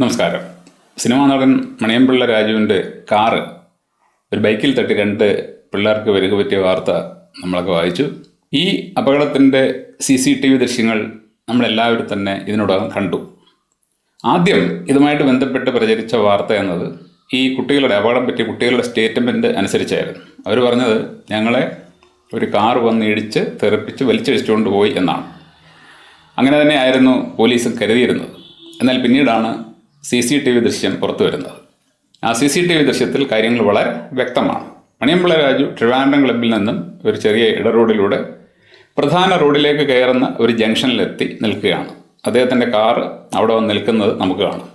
നമസ്കാരം. സിനിമാ നടൻ മണിയമ്പിള്ള രാജുവിന്റെ കാറ് ഒരു ബൈക്കിൽ തട്ടി രണ്ട് പിള്ളേർക്ക് വരിക പറ്റിയ വാർത്ത നമ്മളൊക്കെ വായിച്ചു. ഈ അപകടത്തിന്റെ സി സി ടി വി ദൃശ്യങ്ങൾ നമ്മളെല്ലാവരും തന്നെ ഇതിനോടകം കണ്ടു. ആദ്യം ഇതുമായിട്ട് ബന്ധപ്പെട്ട് പ്രചരിച്ച വാർത്ത എന്നത് ഈ കുട്ടികളുടെ അപകടം പറ്റിയ കുട്ടികളുടെ സ്റ്റേറ്റ്മെന്റ് അനുസരിച്ചായിരുന്നു. അവർ പറഞ്ഞത് ഞങ്ങളെ ഒരു കാർ വന്ന് ഇടിച്ച് തെറിപ്പിച്ച് വലിച്ചഴിച്ചുകൊണ്ട് പോയി എന്നാണ്. അങ്ങനെ തന്നെയായിരുന്നു പോലീസും കരുതിയിരുന്നത്. എന്നാൽ പിന്നീടാണ് സി സി ടി വി ദൃശ്യം പുറത്തു വരുന്നത് ആ സി സി ടി വി ദൃശ്യത്തിൽ കാര്യങ്ങൾ വളരെ വ്യക്തമാണ്. മണിയമ്പള രാജു ട്രിവാൻഡ്രം ക്ലബിൽ നിന്നും ഒരു ചെറിയ ഇടറോഡിലൂടെ പ്രധാന റോഡിലേക്ക് കയറുന്ന ഒരു ജംഗ്ഷനിലെത്തി നിൽക്കുകയാണ്. അദ്ദേഹത്തിന്റെ കാറ് അവിടെ വന്ന് നിൽക്കുന്നത് നമുക്ക് കാണാം.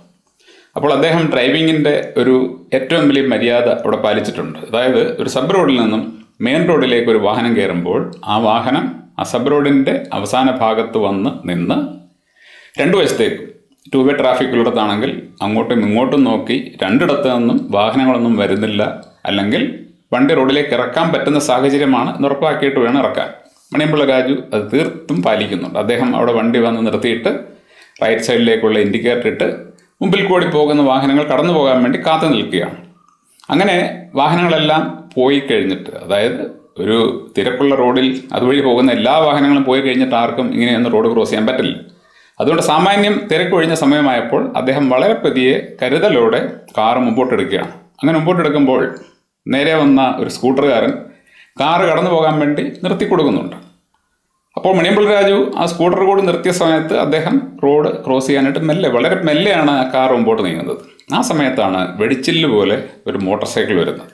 അപ്പോൾ അദ്ദേഹം ഡ്രൈവിങ്ങിന്റെ ഒരു ഏറ്റവും വലിയ മര്യാദ അവിടെ പാലിച്ചിട്ടുണ്ട്. അതായത് ഒരു സബ് റോഡിൽ നിന്നും മെയിൻ റോഡിലേക്ക് ഒരു വാഹനം കയറുമ്പോൾ ആ വാഹനം ആ സബ് റോഡിന്റെ അവസാന ഭാഗത്ത് വന്ന് നിന്ന് രണ്ടു വശത്തേക്കും ടൂ വേ ട്രാഫിക്കുള്ളിടത്താണെങ്കിൽ അങ്ങോട്ടും ഇങ്ങോട്ടും നോക്കി രണ്ടിടത്ത് നിന്നും വാഹനങ്ങളൊന്നും വരുന്നില്ല. അല്ലെങ്കിൽ വണ്ടി റോഡിലേക്ക് ഇറക്കാൻ പറ്റുന്ന സാഹചര്യമാണ് ഉറപ്പാക്കിയിട്ട് വേണം ഇറക്കാൻ. മണിയമ്പിള്ള രാജു അത് തീർത്തും പാലിക്കുന്നുണ്ട്. അദ്ദേഹം അവിടെ വണ്ടി വന്ന് നിർത്തിയിട്ട് റൈറ്റ് സൈഡിലേക്കുള്ള ഇൻഡിക്കേറ്റർ ഇട്ട് മുമ്പിൽ കൂടി പോകുന്ന വാഹനങ്ങൾ കടന്നു പോകാൻ വേണ്ടി കാത്തു നിൽക്കുകയാണ്. അങ്ങനെ വാഹനങ്ങളെല്ലാം പോയി കഴിഞ്ഞിട്ട് അതായത് ഒരു തിരക്കുള്ള റോഡിൽ അതുവഴി പോകുന്ന എല്ലാ വാഹനങ്ങളും പോയി കഴിഞ്ഞിട്ട് ആർക്കും ഇങ്ങനെയൊന്നും റോഡ് ക്രോസ് ചെയ്യാൻ പറ്റില്ല. അതുകൊണ്ട് സാമാന്യം തിരക്കൊഴിഞ്ഞ സമയമായപ്പോൾ അദ്ദേഹം വളരെ പതിയെ കരുതലോടെ കാറ് മുമ്പോട്ടെടുക്കുകയാണ്. അങ്ങനെ മുമ്പോട്ടെടുക്കുമ്പോൾ നേരെ വന്ന ഒരു സ്കൂട്ടറുകാരൻ കാറ് കടന്നു പോകാൻ വേണ്ടി നിർത്തി കൊടുക്കുന്നുണ്ട്. അപ്പോൾ മണിയമ്പിൾ രാജു ആ സ്കൂട്ടർ കൂടി നിർത്തിയ സമയത്ത് അദ്ദേഹം റോഡ് ക്രോസ് ചെയ്യാനായിട്ട് മെല്ലെ വളരെ മെല്ലെയാണ് ആ കാർ മുമ്പോട്ട് നീങ്ങുന്നത്. ആ സമയത്താണ് വെടിച്ചില്ല് പോലെ ഒരു മോട്ടോർ സൈക്കിൾ വരുന്നത്.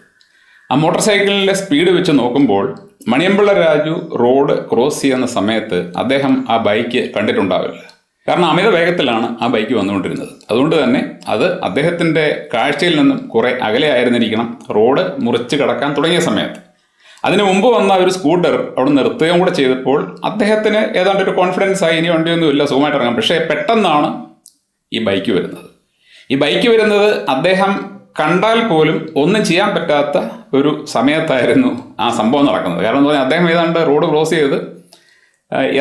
ആ മോട്ടോർ സൈക്കിളിന്റെ സ്പീഡ് വെച്ച് നോക്കുമ്പോൾ മണിയമ്പിള്ള രാജു റോഡ് ക്രോസ് ചെയ്യുന്ന സമയത്ത് അദ്ദേഹം ആ ബൈക്ക് കണ്ടിട്ടുണ്ടാവില്ല. കാരണം അമിത വേഗത്തിലാണ് ആ ബൈക്ക് വന്നുകൊണ്ടിരുന്നത്. അതുകൊണ്ട് തന്നെ അത് അദ്ദേഹത്തിന്റെ കാഴ്ചയിൽ നിന്നും കുറേ അകലെ ആയിരുന്നിരിക്കണം. റോഡ് മുറിച്ച് കടക്കാൻ തുടങ്ങിയ സമയത്ത്. അതിനു മുമ്പ് വന്ന ഒരു സ്കൂട്ടർ അവിടെ നിർത്തുകയും കൂടെ ചെയ്തപ്പോൾ അദ്ദേഹത്തിന് ഏതാണ്ട് ഒരു കോൺഫിഡൻസ് ആയി ഇനി വണ്ടിയൊന്നുമില്ല സുഖമായിട്ട് ഇറങ്ങാം. പക്ഷേ പെട്ടെന്നാണ് ഈ ബൈക്ക് വരുന്നത്. ഈ ബൈക്ക് വരുന്നത് അദ്ദേഹം കണ്ടാൽ പോലും ഒന്നും ചെയ്യാൻ പറ്റാത്ത ഒരു സമയത്തായിരുന്നു ആ സംഭവം നടക്കുന്നത്. കാരണം എന്ന് പറഞ്ഞാൽ അദ്ദേഹം ഏതാണ്ട് റോഡ് ക്രോസ് ചെയ്ത്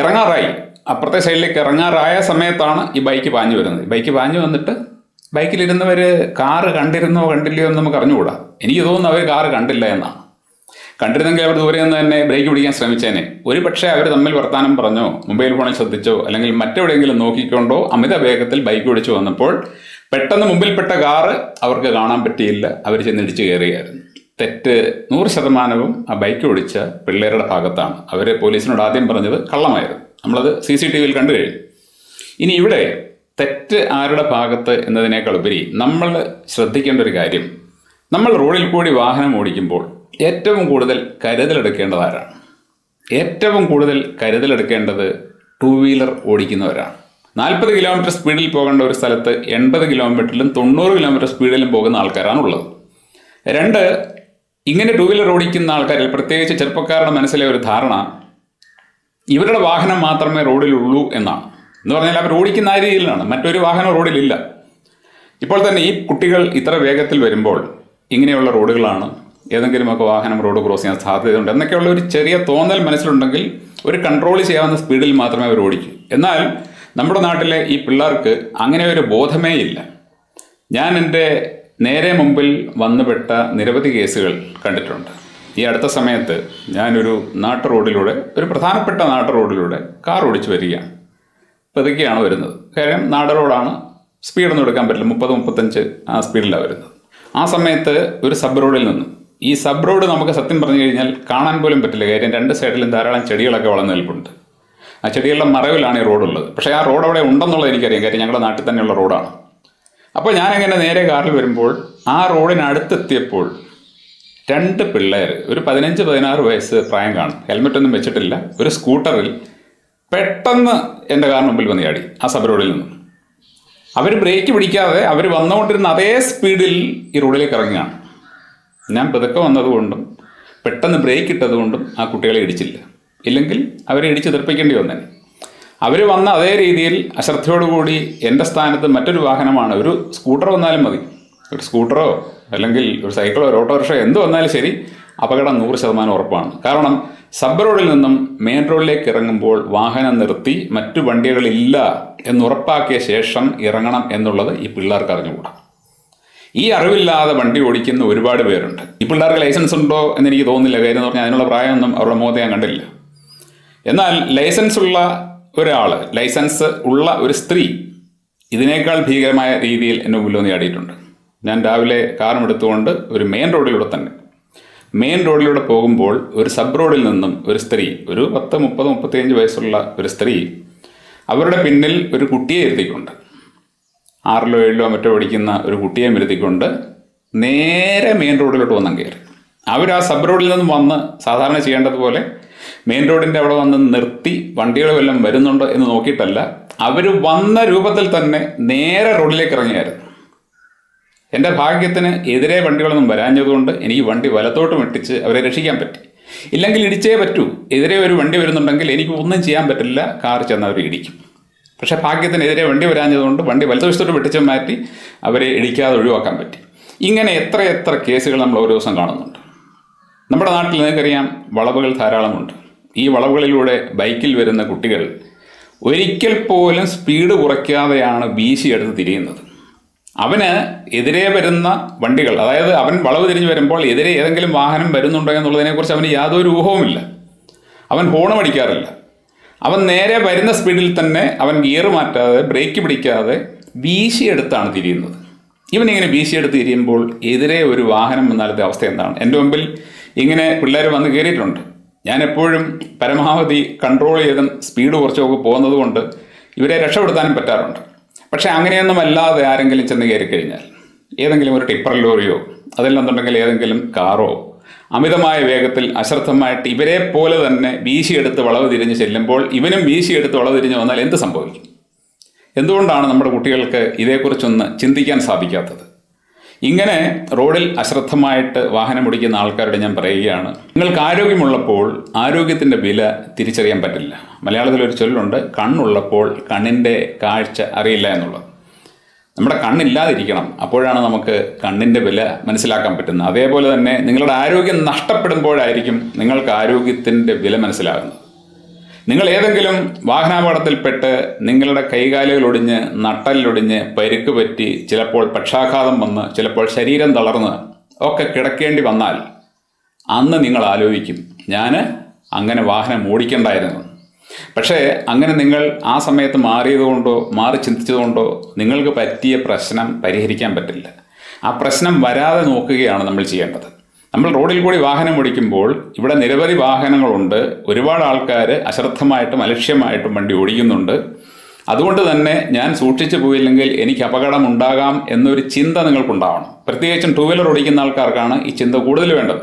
ഇറങ്ങാറായി. അപ്പുറത്തെ സൈഡിലേക്ക് ഇറങ്ങാറായ സമയത്താണ് ഈ ബൈക്ക് പാഞ്ഞു വരുന്നത്. ബൈക്ക് പാഞ്ഞു വന്നിട്ട് ബൈക്കിലിരുന്നവർ കാറ് കണ്ടിരുന്നോ കണ്ടില്ലയോ എന്ന് നമുക്ക് അറിഞ്ഞുകൂടാ. എനിക്ക് തോന്നുന്നു അവർ കാറ് കണ്ടില്ല എന്നാണ്. കണ്ടിരുന്നെങ്കിൽ അവർ ദൂരെ നിന്ന് തന്നെ ബ്രേക്ക് പിടിക്കാൻ ശ്രമിച്ചേനെ. ഒരു പക്ഷേ അവർ തമ്മിൽ വർത്താനം പറഞ്ഞോ മൊബൈൽ ഫോണിൽ ശ്രദ്ധിച്ചോ അല്ലെങ്കിൽ മറ്റെവിടെയെങ്കിലും നോക്കിക്കൊണ്ടോ അമിത വേഗത്തിൽ ബൈക്ക് ഓടിച്ചു വന്നപ്പോൾ പെട്ടെന്ന് മുമ്പിൽപ്പെട്ട കാറ് അവർക്ക് കാണാൻ പറ്റിയില്ല. അവർ ചെന്നിടിച്ച് കയറുകയായിരുന്നു. തെറ്റ് നൂറ് ശതമാനവും ആ ബൈക്ക് ഓടിച്ച പിള്ളേരുടെ ഭാഗത്താണ്. അവരെ പോലീസിനോട് ആദ്യം പറഞ്ഞത് കള്ളമായിരുന്നു. നമ്മളത് സി സി ടി വിയിൽ കണ്ടു കഴിഞ്ഞു. ഇനി ഇവിടെ തെറ്റ് ആരുടെ ഭാഗത്ത് എന്നതിനേക്കാൾ ഉപരി നമ്മൾ ശ്രദ്ധിക്കേണ്ട ഒരു കാര്യം നമ്മൾ റോഡിൽ കൂടി വാഹനം ഓടിക്കുമ്പോൾ ഏറ്റവും കൂടുതൽ കരുതലെടുക്കേണ്ടത് ആരാണ് ഏറ്റവും കൂടുതൽ കരുതലെടുക്കേണ്ടത് ടു വീലർ ഓടിക്കുന്നവരാണ്. നാൽപ്പത് കിലോമീറ്റർ സ്പീഡിൽ പോകേണ്ട ഒരു സ്ഥലത്ത് എൺപത് കിലോമീറ്ററിലും തൊണ്ണൂറ് കിലോമീറ്റർ സ്പീഡിലും പോകുന്ന ആൾക്കാരാണ് ഉള്ളത് രണ്ട് ഇങ്ങനെ ടു വീലർ ഓടിക്കുന്ന ആൾക്കാരിൽ പ്രത്യേകിച്ച് ചെറുപ്പക്കാരുടെ മനസ്സിലെ ഒരു ധാരണ ഇവരുടെ വാഹനം മാത്രമേ റോഡിലുള്ളൂ എന്നാണ്. എന്ന് പറഞ്ഞാൽ അവർ ഓടിക്കുന്ന ആ രീതിയിലാണ്. മറ്റൊരു വാഹനം റോഡിലില്ല. ഇപ്പോൾ തന്നെ ഈ കുട്ടികൾ ഇത്ര വേഗത്തിൽ വരുമ്പോൾ ഇങ്ങനെയുള്ള റോഡുകളാണ്. ഏതെങ്കിലുമൊക്കെ വാഹനം റോഡ് ക്രോസ് ചെയ്യാൻ സാധ്യതയുണ്ട്. എന്നൊക്കെയുള്ള ഒരു ചെറിയ തോന്നൽ മനസ്സിലുണ്ടെങ്കിൽ ഒരു കൺട്രോൾ ചെയ്യാവുന്ന സ്പീഡിൽ മാത്രമേ അവർ ഓടിക്കൂ. എന്നാൽ നമ്മുടെ നാട്ടിലെ ഈ പിള്ളേർക്ക് അങ്ങനെ ഒരു ബോധമേ ഇല്ല. ഞാൻ എന്റെ നേരെ മുമ്പിൽ വന്നുപെട്ട നിരവധി കേസുകൾ കണ്ടിട്ടുണ്ട്. ഈ അടുത്ത സമയത്ത് ഞാനൊരു നാട്ടു റോഡിലൂടെ ഒരു പ്രധാനപ്പെട്ട നാട്ടു റോഡിലൂടെ കാർ ഓടിച്ച് വരികയാണ്. പതുക്കെയാണ് വരുന്നത്. കാര്യം നാട് റോഡാണ്. സ്പീഡൊന്നും എടുക്കാൻ പറ്റില്ല. മുപ്പത് മുപ്പത്തഞ്ച് ആ സ്പീഡിലാണ് വരുന്നത്. ആ സമയത്ത് ഒരു സബ് റോഡിൽ നിന്ന് ഈ സബ് റോഡ് നമുക്ക് സത്യം പറഞ്ഞു കഴിഞ്ഞാൽ കാണാൻ പോലും പറ്റില്ല. കാര്യം രണ്ട് സൈഡിലും ധാരാളം ചെടികളൊക്കെ വളർന്നു നിൽപ്പുണ്ട്. ആ ചെടികളുടെ മറവിലാണ് ഈ റോഡുള്ളത്. പക്ഷേ ആ റോഡ് അവിടെ ഉണ്ടെന്നുള്ളത് എനിക്കറിയാം. കാര്യം ഞങ്ങളുടെ നാട്ടിൽ തന്നെയുള്ള റോഡാണ്. അപ്പോൾ ഞാനങ്ങനെ നേരെ കാറിൽ വരുമ്പോൾ ആ റോഡിനടുത്തെത്തിയപ്പോൾ രണ്ട് പിള്ളേർ ഒരു പതിനഞ്ച് പതിനാറ് വയസ്സ് പ്രായം കാണും. ഹെൽമെറ്റ് ഒന്നും വെച്ചിട്ടില്ല. ഒരു സ്കൂട്ടറിൽ പെട്ടെന്ന് എന്റെ കാറിന് മുമ്പിൽ വന്ന് ചാടി ആ സബ് റോഡിൽ നിന്ന്. അവർ ബ്രേക്ക് പിടിക്കാതെ അവർ വന്നുകൊണ്ടിരുന്ന അതേ സ്പീഡിൽ ഈ റോഡിലേക്ക് ഇറങ്ങുകയാണ്. ഞാൻ പതുക്കെ വന്നതുകൊണ്ടും പെട്ടെന്ന് ബ്രേക്ക് ഇട്ടതുകൊണ്ടും ആ കുട്ടികളെ ഇടിച്ചില്ല. ഇല്ലെങ്കിൽ അവരെ ഇടിച്ച് തെറിപ്പിക്കേണ്ടി വന്നേനെ. അവർ വന്ന അതേ രീതിയിൽ അശ്രദ്ധയോടുകൂടി എന്റെ സ്ഥാനത്ത് മറ്റൊരു വാഹനമാണ്. ഒരു സ്കൂട്ടർ വന്നാലും മതി. ഒരു സ്കൂട്ടറോ അല്ലെങ്കിൽ ഒരു സൈക്കിളോ ഒരു ഓട്ടോറിക്ഷയോ എന്ത് വന്നാലും ശരി അപകടം നൂറ് ശതമാനം ഉറപ്പാണ്. കാരണം സബ് റോഡിൽ നിന്നും മെയിൻ റോഡിലേക്ക് ഇറങ്ങുമ്പോൾ വാഹനം നിർത്തി മറ്റു വണ്ടികളില്ല എന്നുറപ്പാക്കിയ ശേഷം ഇറങ്ങണം എന്നുള്ളത് ഈ പിള്ളേർക്ക് അറിഞ്ഞുകൂടാ. ഈ അറിവില്ലാതെ വണ്ടി ഓടിക്കുന്ന ഒരുപാട് പേരുണ്ട്. ഈ പിള്ളേർക്ക് ലൈസൻസ് ഉണ്ടോ എന്ന് എനിക്ക് തോന്നുന്നില്ല. കാര്യം എന്ന് പറഞ്ഞാൽ അതിനുള്ള പ്രായമൊന്നും അവരുടെ മുഖത്ത് ഞാൻ കണ്ടില്ല. എന്നാൽ ലൈസൻസ് ഉള്ള ഒരാൾ ലൈസൻസ് ഉള്ള ഒരു സ്ത്രീ ഇതിനേക്കാൾ ഭീകരമായ രീതിയിൽ എന്നെ മുമ്പിൽ വന്ന് ഞാൻ രാവിലെ കാറും എടുത്തുകൊണ്ട് ഒരു മെയിൻ റോഡിലൂടെ തന്നെ. മെയിൻ റോഡിലൂടെ പോകുമ്പോൾ ഒരു സബ് റോഡിൽ നിന്നും ഒരു സ്ത്രീ ഒരു പത്ത് മുപ്പത് മുപ്പത്തിയഞ്ച് വയസ്സുള്ള ഒരു സ്ത്രീ അവരുടെ പിന്നിൽ ഒരു കുട്ടിയെ ഇരുത്തിക്കൊണ്ട് ആറിലോ ഏഴിലോ മറ്റോ പഠിക്കുന്ന ഒരു കുട്ടിയെ ഇരുത്തിക്കൊണ്ട് നേരെ മെയിൻ റോഡിലോട്ട് വന്നാൽ കയറി അവർ ആ സബ് റോഡിൽ നിന്നും വന്ന് സാധാരണ ചെയ്യേണ്ടതുപോലെ മെയിൻ റോഡിന്റെ അവിടെ വന്ന് നിർത്തി വണ്ടികൾ വല്ലതും വരുന്നുണ്ടോ എന്ന് നോക്കിയിട്ടല്ല അവർ വന്ന രൂപത്തിൽ തന്നെ നേരെ റോഡിലേക്ക് ഇറങ്ങിയായിരുന്നു. എന്റെ ഭാഗ്യത്തിന് എതിരെ വണ്ടികളൊന്നും വരാഞ്ഞതുകൊണ്ട് എനിക്ക് വണ്ടി വലത്തോട്ട് വെട്ടിച്ച് അവരെ രക്ഷിക്കാൻ പറ്റി. ഇല്ലെങ്കിൽ ഇടിച്ചേ പറ്റൂ. എതിരെ ഒരു വണ്ടി വരുന്നുണ്ടെങ്കിൽ എനിക്ക് ഒന്നും ചെയ്യാൻ പറ്റില്ല. കാർ ചെന്ന് അവർ ഇടിക്കും. പക്ഷേ ഭാഗ്യത്തിന് എതിരെ വണ്ടി വരാഞ്ഞതുകൊണ്ട് വണ്ടി വലതുവശത്തോട്ട് വെട്ടിച്ച് മാറ്റി അവരെ ഇടിക്കാതെ ഒഴിവാക്കാൻ പറ്റി. ഇങ്ങനെ എത്ര എത്ര കേസുകൾ നമ്മൾ ഓരോ ദിവസം കാണുന്നുണ്ട്. നമ്മുടെ നാട്ടിൽ നിങ്ങൾക്കറിയാം വളവുകൾ ധാരാളമുണ്ട്. ഈ വളവുകളിലൂടെ ബൈക്കിൽ വരുന്ന കുട്ടികൾ ഒരിക്കൽ പോലും സ്പീഡ് കുറയ്ക്കാതെയാണ് വീശി എടുത്ത് തിരിയുന്നത്. അവന് എതിരെ വരുന്ന വണ്ടികൾ അതായത് അവൻ വളവ് തിരിഞ്ഞ് വരുമ്പോൾ എതിരെ ഏതെങ്കിലും വാഹനം വരുന്നുണ്ടോ എന്നുള്ളതിനെക്കുറിച്ച് അവന് യാതൊരു ഊഹവുമില്ല. അവൻ ഹോണും അടിക്കാറില്ല. അവൻ നേരെ വരുന്ന സ്പീഡിൽ തന്നെ അവൻ ഗിയർ മാറ്റാതെ ബ്രേക്ക് പിടിക്കാതെ വീശിയെടുത്താണ് തിരിയുന്നത്. ഇവൻ ഇങ്ങനെ വീശിയെടുത്ത് തിരിയുമ്പോൾ എതിരെ ഒരു വാഹനം വന്നാലത്തെ അവസ്ഥ എന്താണ്? എന്റെ മുമ്പിൽ ഇങ്ങനെ പിള്ളേർ വന്ന് കയറിയിട്ടുണ്ട്. ഞാൻ എപ്പോഴും പരമാവധി കൺട്രോൾ ചെയ്തും സ്പീഡ് കുറച്ചൊക്കെ പോകുന്നത് കൊണ്ട് ഇവരെ രക്ഷപ്പെടുത്താനും പറ്റാറുണ്ട്. പക്ഷേ അങ്ങനെയൊന്നും അല്ലാതെ ആരെങ്കിലും ചെന്ന് കയറി കഴിഞ്ഞാൽ ഏതെങ്കിലും ഒരു ടിപ്പർ ലോറിയോ അതില്ലെന്നുണ്ടെങ്കിൽ ഏതെങ്കിലും കാറോ അമിതമായ വേഗത്തിൽ അശ്രദ്ധമായിട്ട് ഇവരെ പോലെ തന്നെ വീശിയെടുത്ത് വളവ് തിരിഞ്ഞ് ചെല്ലുമ്പോൾ ഇവനും വീശിയെടുത്ത് വളവ് തിരിഞ്ഞ് വന്നാൽ എന്ത് സംഭവിക്കും? എന്തുകൊണ്ടാണ് നമ്മുടെ കുട്ടികൾക്ക് ഇതേക്കുറിച്ചൊന്ന് ചിന്തിക്കാൻ സാധിക്കാത്തത്? ഇങ്ങനെ റോഡിൽ അശ്രദ്ധമായിട്ട് വാഹനം ഓടിക്കുന്ന ആൾക്കാരോട് ഞാൻ പറയുകയാണ് നിങ്ങൾക്ക് ആരോഗ്യമുള്ളപ്പോൾ ആരോഗ്യത്തിന്റെ വില തിരിച്ചറിയാൻ പറ്റില്ല. മലയാളത്തിൽ ഒരു ചൊല്ലുണ്ട് കണ്ണുള്ളപ്പോൾ കണ്ണിന്റെ കാഴ്ച അറിയില്ല എന്നുള്ളത്. നമ്മുടെ കണ്ണില്ലാതിരിക്കണം അപ്പോഴാണ് നമുക്ക് കണ്ണിന്റെ വില മനസ്സിലാക്കാൻ പറ്റുന്നത്. അതേപോലെ തന്നെ നിങ്ങളുടെ ആരോഗ്യം നഷ്ടപ്പെടുമ്പോഴായിരിക്കും നിങ്ങൾക്ക് ആരോഗ്യത്തിന്റെ വില മനസ്സിലാകുന്നത്. നിങ്ങൾ ഏതെങ്കിലും വാഹനാപകടത്തിൽപ്പെട്ട് നിങ്ങളുടെ കൈകാലുകൾ ഒടിഞ്ഞ് നട്ടലിലൊടിഞ്ഞ് പരുക്ക് പറ്റി ചിലപ്പോൾ പക്ഷാഘാതം വന്ന് ചിലപ്പോൾ ശരീരം തളർന്ന് ഒക്കെ കിടക്കേണ്ടി വന്നാൽ അന്ന് നിങ്ങൾ ആലോചിക്കും ഞാൻ അങ്ങനെ വാഹനം ഓടിക്കണ്ടായിരുന്നു. പക്ഷേ അങ്ങനെ നിങ്ങൾ ആ സമയത്ത് മാറിയതുകൊണ്ടോ മാറി ചിന്തിച്ചതുകൊണ്ടോ നിങ്ങൾക്ക് പറ്റിയ പ്രശ്നം പരിഹരിക്കാൻ പറ്റില്ല. ആ പ്രശ്നം വരാതെ നോക്കുകയാണ് നമ്മൾ ചെയ്യേണ്ടത്. നമ്മൾ റോഡിൽ കൂടി വാഹനം ഓടിക്കുമ്പോൾ ഇവിടെ നിരവധി വാഹനങ്ങളുണ്ട്. ഒരുപാട് ആൾക്കാർ അശ്രദ്ധമായിട്ടും അലക്ഷ്യമായിട്ടും വണ്ടി ഓടിക്കുന്നുണ്ട്. അതുകൊണ്ട് തന്നെ ഞാൻ സൂക്ഷിച്ചു പോയില്ലെങ്കിൽ എനിക്ക് അപകടം ഉണ്ടാകാം എന്നൊരു ചിന്ത നിങ്ങൾക്കുണ്ടാവണം. പ്രത്യേകിച്ചും ടൂ വീലർ ഓടിക്കുന്ന ആൾക്കാർക്കാണ് ഈ ചിന്ത കൂടുതൽ വേണ്ടത്.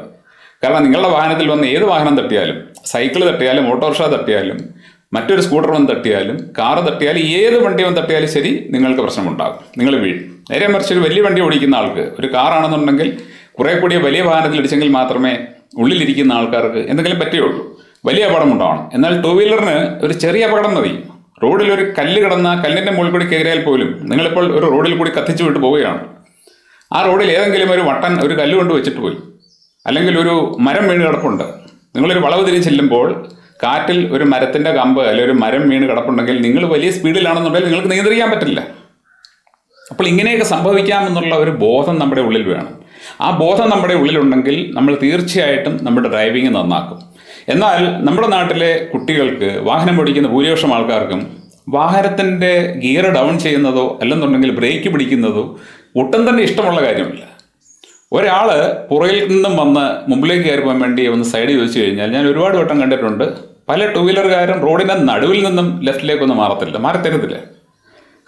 കാരണം നിങ്ങളുടെ വാഹനത്തിൽ വന്ന് ഏത് വാഹനം തട്ടിയാലും സൈക്കിൾ തട്ടിയാലും ഓട്ടോറിക്ഷ തട്ടിയാലും മറ്റൊരു സ്കൂട്ടർ വന്ന് തട്ടിയാലും കാറ് തട്ടിയാലും ഏത് വണ്ടി വന്ന് തട്ടിയാലും ശരി നിങ്ങൾക്ക് പ്രശ്നമുണ്ടാകും. നിങ്ങൾ വീഴും. നേരെ മറിച്ച് ഒരു വലിയ വണ്ടി ഓടിക്കുന്ന ആൾക്ക് ഒരു കാറാണെന്നുണ്ടെങ്കിൽ കുറെ കൂടിയ വലിയ വാഹനത്തിൽ ഇടിച്ചെങ്കിൽ മാത്രമേ ഉള്ളിലിരിക്കുന്ന ആൾക്കാർക്ക് എന്തെങ്കിലും പറ്റുകയുള്ളൂ വലിയ അപകടം ഉണ്ടാവണം. എന്നാൽ ടൂ വീലറിന് ഒരു ചെറിയ അപകടം മതി. റോഡിൽ ഒരു കല്ല് കിടന്ന കല്ലിന്റെ മുകളിൽ കൂടി കയറിയാൽ പോലും നിങ്ങളിപ്പോൾ ഒരു റോഡിൽ കൂടി കത്തിച്ചു വിട്ട് പോവുകയാണ്. ആ റോഡിൽ ഏതെങ്കിലും ഒരു വട്ടൻ ഒരു കല്ല് കൊണ്ട് വെച്ചിട്ട് പോയി. അല്ലെങ്കിൽ ഒരു മരം വീണ് കിടപ്പുണ്ട്. നിങ്ങളൊരു വളവ് തിരിഞ്ഞ് ചെല്ലുമ്പോൾ കാറ്റിൽ ഒരു മരത്തിന്റെ കമ്പ് അല്ലെങ്കിൽ ഒരു മരം വീണ് കിടപ്പുണ്ടെങ്കിൽ നിങ്ങൾ വലിയ സ്പീഡിലാണെന്നുണ്ടെങ്കിൽ നിങ്ങൾക്ക് നിയന്ത്രിക്കാൻ പറ്റില്ല. അപ്പോൾ ഇങ്ങനെയൊക്കെ സംഭവിക്കാമെന്നുള്ള ഒരു ബോധം നമ്മുടെ ഉള്ളിൽ വേണം. ആ ബോധം നമ്മുടെ ഉള്ളിലുണ്ടെങ്കിൽ നമ്മൾ തീർച്ചയായിട്ടും നമ്മുടെ ഡ്രൈവിംഗ് നന്നാക്കും. എന്നാൽ നമ്മുടെ നാട്ടിലെ കുട്ടികൾക്ക് വാഹനം ഓടിക്കുന്ന ഭൂരിപക്ഷം ആൾക്കാർക്കും വാഹനത്തിന്റെ ഗിയർ ഡൗൺ ചെയ്യുന്നതോ അല്ലെന്നുണ്ടെങ്കിൽ ബ്രേക്ക് പിടിക്കുന്നതോ ഒട്ടും തന്നെ ഇഷ്ടമുള്ള കാര്യമില്ല. ഒരാൾ പുറയിൽ നിന്നും വന്ന് മുമ്പിലേക്ക് പോകാൻ വേണ്ടി ഒന്ന് സൈഡ് ചോദിച്ചു കഴിഞ്ഞാൽ ഞാൻ ഒരുപാട് വട്ടം കണ്ടിട്ടുണ്ട്. പല ടൂ വീലറുകാരും റോഡിന്റെ നടുവിൽ നിന്നും ലെഫ്റ്റിലേക്കൊന്നും മാറത്തില്ല മാറത്തരുന്നില്ല.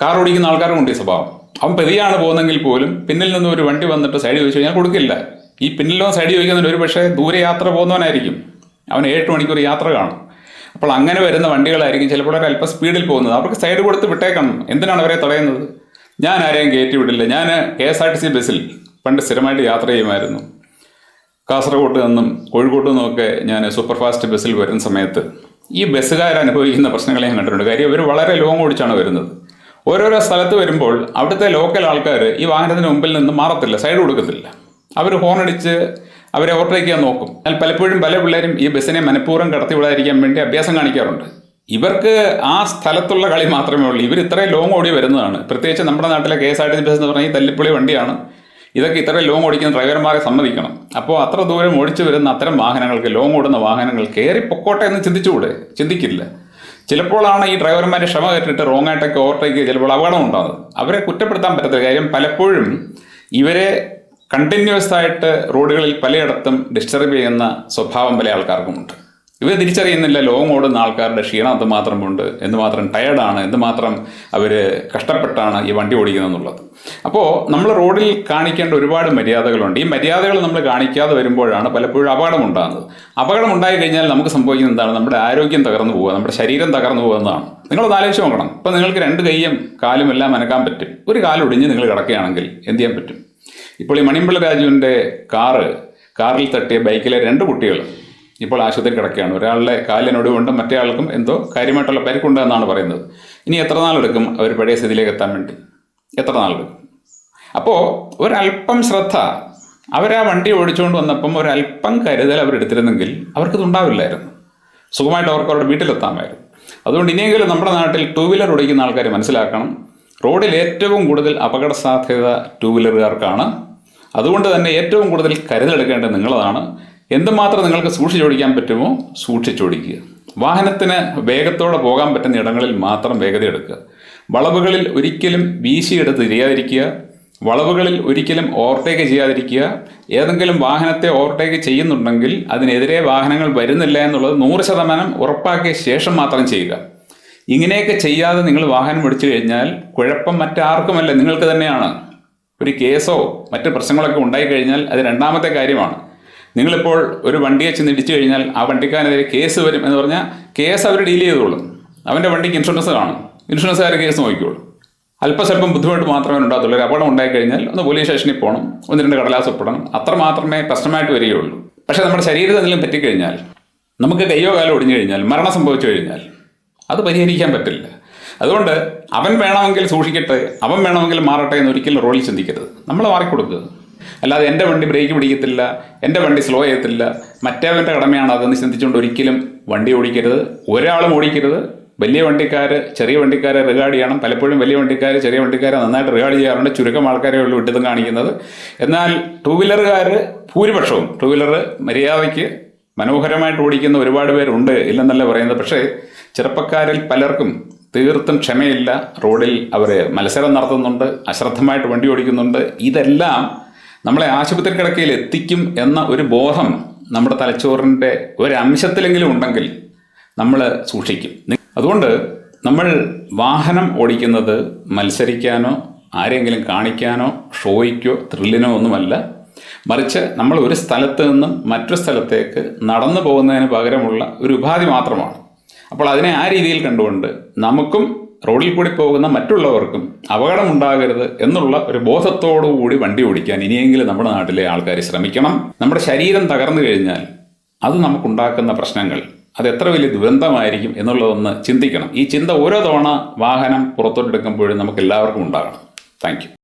കാർ ഓടിക്കുന്ന ആൾക്കാരും ഉണ്ട് ഈ സ്വഭാവം. അവൻ പെതിയാണ് പോകുന്നെങ്കിൽ പോലും പിന്നിൽ നിന്ന് ഒരു വണ്ടി വന്നിട്ട് സൈഡ് ചോദിച്ചു ഞാൻ കൊടുക്കില്ല. ഈ പിന്നിലോ സൈഡ് ചോദിക്കുന്നുണ്ട് ഒരു പക്ഷേ ദൂരെ യാത്ര പോകുന്നവനായിരിക്കും. അവൻ ഏഴ് മണിക്കൂർ യാത്ര കാണും. അപ്പോൾ അങ്ങനെ വരുന്ന വണ്ടികളായിരിക്കും ചിലപ്പോൾ ഒരു അല്പം സ്പീഡിൽ പോകുന്നത്. അവർക്ക് സൈഡ് കൊടുത്ത് വിട്ടേക്കണം. എന്തിനാണ് അവരെ തടയുന്നത്? ഞാൻ ആരെയും കയറ്റി വിടില്ല. ഞാൻ K S R T C ബസ്സിൽ പണ്ട് സ്ഥിരമായിട്ട് യാത്ര ചെയ്യുമായിരുന്നു. കാസർഗോഡ് നിന്നും കോഴിക്കോട്ട് നിന്നുമൊക്കെ ഞാൻ സൂപ്പർ ഫാസ്റ്റ് ബസ്സിൽ വരുന്ന സമയത്ത് ഈ ബസ്സുകാർ അനുഭവിക്കുന്ന പ്രശ്നങ്ങളെ ഞാൻ കണ്ടിട്ടുണ്ട്. കാര്യം ഇവർ വളരെ ലോങ് ഓടിച്ചാണ് വരുന്നത്. ഓരോരോ സ്ഥലത്ത് വരുമ്പോൾ അവിടുത്തെ ലോക്കൽ ആൾക്കാർ ഈ വാഹനത്തിന് മുമ്പിൽ നിന്ന് മാറത്തില്ല സൈഡ് കൊടുക്കത്തില്ല. അവർ ഹോൺ അടിച്ച് അവരെ ഓവർടേക്ക് ചെയ്യാൻ നോക്കും. എന്നാൽ പലപ്പോഴും പല പിള്ളേരും ഈ ബസ്സിനെ മനഃപൂർവം കടത്തി വിടാതിരിക്കാൻ വേണ്ടി അഭ്യാസം കാണിക്കാറുണ്ട്. ഇവർക്ക് ആ സ്ഥലത്തുള്ള കളി മാത്രമേ ഉള്ളൂ. ഇവർ ഇത്രയും ലോങ് ഓടി വരുന്നതാണ്. പ്രത്യേകിച്ച് നമ്മുടെ നാട്ടിലെ K S R T C bus എന്ന് പറഞ്ഞാൽ തല്ലിപ്പൊളി വണ്ടിയാണ്. ഇതൊക്കെ ഇത്രയും ലോങ് ഓടിക്കുന്ന ഡ്രൈവർമാരെ സമ്മതിക്കണം. അപ്പോൾ അത്ര ദൂരം ഓടിച്ചു വരുന്ന അത്തരം വാഹനങ്ങൾക്ക് ലോങ് ഓടുന്ന വാഹനങ്ങൾ കയറി പൊക്കോട്ടെ എന്ന് ചിന്തിച്ചുകൂടെ? ചിന്തിക്കില്ല. ചിലപ്പോഴാണ് ഈ ഡ്രൈവർമാരെ ക്ഷമ കെട്ടിട്ട് റോങ് ആയിട്ടൊക്കെ ഓവർടേക്ക് ചിലപ്പോൾ അപകടം ഉണ്ടാകുന്നത്. അവരെ കുറ്റപ്പെടുത്താൻ പറ്റത്തില്ല കാര്യം പലപ്പോഴും ഇവരെ കണ്ടിന്യൂസ് ആയിട്ട് റോഡുകളിൽ പലയിടത്തും ഡിസ്റ്റർബ് ചെയ്യുന്ന സ്വഭാവം പല ആൾക്കാർക്കുമുണ്ട് ഇവർ തിരിച്ചറിയുന്നില്ല. ലോങ് ഓടുന്ന ആൾക്കാരുടെ ക്ഷീണം എന്തുമാത്രമുണ്ട് എന്തുമാത്രം ടയർഡാണ് എന്തുമാത്രം അവർ കഷ്ടപ്പെട്ടാണ് ഈ വണ്ടി ഓടിക്കുന്നത് എന്നുള്ളത്. അപ്പോൾ നമ്മൾ റോഡിൽ കാണിക്കേണ്ട ഒരുപാട് മര്യാദകളുണ്ട്. ഈ മര്യാദകൾ നമ്മൾ കാണിക്കാതെ വരുമ്പോഴാണ് പലപ്പോഴും അപകടം ഉണ്ടാകുന്നത്. അപകടം ഉണ്ടായി കഴിഞ്ഞാൽ നമുക്ക് സംഭവിക്കുന്നത് എന്താണ്? നമ്മുടെ ആരോഗ്യം തകർന്നു പോകുക നമ്മുടെ ശരീരം തകർന്നു പോകുന്നതാണ് നിങ്ങളത് ആലോചിച്ച് നോക്കണം. ഇപ്പം നിങ്ങൾക്ക് രണ്ട് കൈയും കാലും എല്ലാം അനക്കാൻ പറ്റും. ഒരു കാലം ഒടിഞ്ഞ് നിങ്ങൾ കിടക്കുകയാണെങ്കിൽ എന്ത് ചെയ്യാൻ പറ്റും? ഇപ്പോൾ ഈ മണിമ്പിള്ള രാജുവിന്റെ കാറ് കാറിൽ തട്ടിയ ബൈക്കിലെ രണ്ട് കുട്ടികൾ ഇപ്പോൾ ആശുപത്രി കിടക്കുകയാണ്. ഒരാളുടെ കാലിനൊടിവുണ്ട് മറ്റേ ആൾക്കും എന്തോ കാര്യമായിട്ടുള്ള പരിക്കുണ്ട് എന്നാണ് പറയുന്നത്. ഇനി എത്ര നാളെടുക്കും അവർ പഴയ സ്ഥിതിയിലേക്ക് എത്താൻ വേണ്ടി? എത്ര നാളെടുക്കും? അപ്പോൾ ഒരല്പം ശ്രദ്ധ അവരാ വണ്ടി ഓടിച്ചുകൊണ്ട് വന്നപ്പം ഒരല്പം കരുതൽ അവരെടുത്തിരുന്നെങ്കിൽ അവർക്കിത് ഉണ്ടാവില്ലായിരുന്നു സുഖമായിട്ട് അവർക്ക് അവരുടെ വീട്ടിലെത്താമായിരുന്നു. അതുകൊണ്ട് ഇനിയെങ്കിലും നമ്മുടെ നാട്ടിൽ ടൂ വീലർ ഓടിക്കുന്ന ആൾക്കാർ മനസ്സിലാക്കണം. റോഡിൽ ഏറ്റവും കൂടുതൽ അപകട സാധ്യത ടൂ വീലറുകാർക്കാണ് അതുകൊണ്ട് തന്നെ ഏറ്റവും കൂടുതൽ കരുതലെടുക്കേണ്ടത് നിങ്ങളതാണ്. എന്തുമാത്രം നിങ്ങൾക്ക് സൂക്ഷിച്ചോടിക്കാൻ പറ്റുമോ സൂക്ഷിച്ചോടിക്കുക. വാഹനത്തിന് വേഗത്തോടെ പോകാൻ പറ്റുന്ന ഇടങ്ങളിൽ മാത്രം വേഗത എടുക്കുക. വളവുകളിൽ ഒരിക്കലും വീശിയെടുത്ത് തിരിയാതിരിക്കുക വളവുകളിൽ ഒരിക്കലും ഓവർടേക്ക് ചെയ്യാതിരിക്കുക. ഏതെങ്കിലും വാഹനത്തെ ഓവർടേക്ക് ചെയ്യുന്നുണ്ടെങ്കിൽ അതിനെതിരെ വാഹനങ്ങൾ വരുന്നില്ല എന്നുള്ളത് നൂറ് ശതമാനം ഉറപ്പാക്കിയ ശേഷം മാത്രം ചെയ്യുക. ഇങ്ങനെയൊക്കെ ചെയ്യാതെ നിങ്ങൾ വാഹനം ഓടിച്ചു കഴിഞ്ഞാൽ കുഴപ്പം മറ്റാർക്കുമല്ല. നിങ്ങൾക്ക് തന്നെയാണ്. ഒരു കേസോ മറ്റ് പ്രശ്നങ്ങളൊക്കെ ഉണ്ടായിക്കഴിഞ്ഞാൽ അത് രണ്ടാമത്തെ കാര്യമാണ്. നിങ്ങളിപ്പോൾ ഒരു വണ്ടിയെ ചെന്ന് ഇടിച്ചു കഴിഞ്ഞാൽ ആ വണ്ടിക്കാരനെതിരെ കേസ് വരും എന്ന് പറഞ്ഞാൽ കേസ് അവർ ഡീൽ ചെയ്തോളും. അവന്റെ വണ്ടിക്ക് ഇൻഷുറൻസ് കാണും. ഇൻഷുറൻസുകാർ കേസ് നോക്കിക്കോളും. അല്പസ്വല്പം ബുദ്ധിമുട്ട് മാത്രമേ ഉണ്ടാകത്തുള്ളൂ ഒരു അപകടം ഉണ്ടായി കഴിഞ്ഞാൽ ഒന്ന് പോലീസ് സ്റ്റേഷനിൽ പോകണം ഒന്ന് രണ്ട് കടലാസ് ഒപ്പിടണം. അത്ര മാത്രമേ പ്രശ്നമായിട്ട് വരികയുള്ളൂ. പക്ഷേ നമ്മുടെ ശരീരത്തിൽ എന്തെങ്കിലും പറ്റിക്കഴിഞ്ഞാൽ നമുക്ക് കയ്യോ കാലോ ഒടിഞ്ഞു കഴിഞ്ഞാൽ മരണം സംഭവിച്ചു കഴിഞ്ഞാൽ അത് പരിഹരിക്കാൻ പറ്റില്ല. അതുകൊണ്ട് അവൻ വേണമെങ്കിൽ സൂക്ഷിക്കട്ടെ അവൻ വേണമെങ്കിൽ മാറട്ടെ എന്ന് ഒരിക്കലും റോളിൽ ചിന്തിക്കരുത്. നമ്മൾ മാറിക്കൊടുക്കുക. അല്ലാതെ എന്റെ വണ്ടി ബ്രേക്ക് പിടിക്കത്തില്ല എന്റെ വണ്ടി സ്ലോ ചെയ്യത്തില്ല. മറ്റേവന്റെ കടമയാണ് അതെന്ന് ചിന്തിച്ചുകൊണ്ട് ഒരിക്കലും വണ്ടി ഓടിക്കരുത്. ഒരാളും ഓടിക്കരുത്. വലിയ വണ്ടിക്കാർ ചെറിയ വണ്ടിക്കാരെ റിഗാർഡ് ചെയ്യണം. പലപ്പോഴും വലിയ വണ്ടിക്കാർ ചെറിയ വണ്ടിക്കാരെ നന്നായിട്ട് റിഗാർഡ് ചെയ്യാറുണ്ട്. ചുരുക്കം ആൾക്കാരെ ഉള്ളൂ വിട്ടതും കാണിക്കുന്നത്. എന്നാൽ ടൂ വീലറുകാർ ഭൂരിപക്ഷവും ടൂ വീലർ മര്യാദയ്ക്ക് മനോഹരമായിട്ട് ഓടിക്കുന്ന ഒരുപാട് പേരുണ്ട് ഇല്ലെന്നല്ല പറയുന്നത്. പക്ഷേ ചെറുപ്പക്കാരിൽ പലർക്കും തീർത്തും ക്ഷമയില്ല. റോഡിൽ അവർ മത്സരം നടത്തുന്നുണ്ട് അശ്രദ്ധമായിട്ട് വണ്ടി ഓടിക്കുന്നുണ്ട്. ഇതെല്ലാം നമ്മളെ ആശുപത്രി കിടക്കയിൽ എത്തിക്കും എന്ന ഒരു ബോധം നമ്മുടെ തലച്ചോറിന്റെ ഒരംശത്തിലെങ്കിലും ഉണ്ടെങ്കിൽ നമ്മൾ സൂക്ഷിക്കും. അതുകൊണ്ട് നമ്മൾ വാഹനം ഓടിക്കുന്നത് മത്സരിക്കാനോ ആരെങ്കിലും കാണിക്കാനോ ഷോയ്ക്കോ ത്രില്ലിനോ ഒന്നുമല്ല. മറിച്ച് നമ്മൾ ഒരു സ്ഥലത്ത് നിന്നും മറ്റൊരു സ്ഥലത്തേക്ക് നടന്നു പോകുന്നതിന് പകരമുള്ള ഒരു ഉപാധി മാത്രമാണ്. അപ്പോൾ അതിനെ ആ രീതിയിൽ കണ്ടുകൊണ്ട് നമുക്കും റോഡിൽ കൂടി പോകുന്ന മറ്റുള്ളവർക്കും അപകടമുണ്ടാകരുത് എന്നുള്ള ഒരു ബോധത്തോടു കൂടി വണ്ടി ഓടിക്കാൻ ഇനിയെങ്കിലും നമ്മുടെ നാട്ടിലെ ആൾക്കാർ ശ്രമിക്കണം. നമ്മുടെ ശരീരം തകർന്നു കഴിഞ്ഞാൽ അത് നമുക്കുണ്ടാക്കുന്ന പ്രശ്നങ്ങൾ അത് എത്ര വലിയ ദുരന്തമായിരിക്കും എന്നുള്ളതൊന്ന് ചിന്തിക്കണം. ഈ ചിന്ത ഓരോ തവണ വാഹനം പുറത്തോട്ടെടുക്കുമ്പോഴും നമുക്ക് എല്ലാവർക്കും ഉണ്ടാകണം. താങ്ക്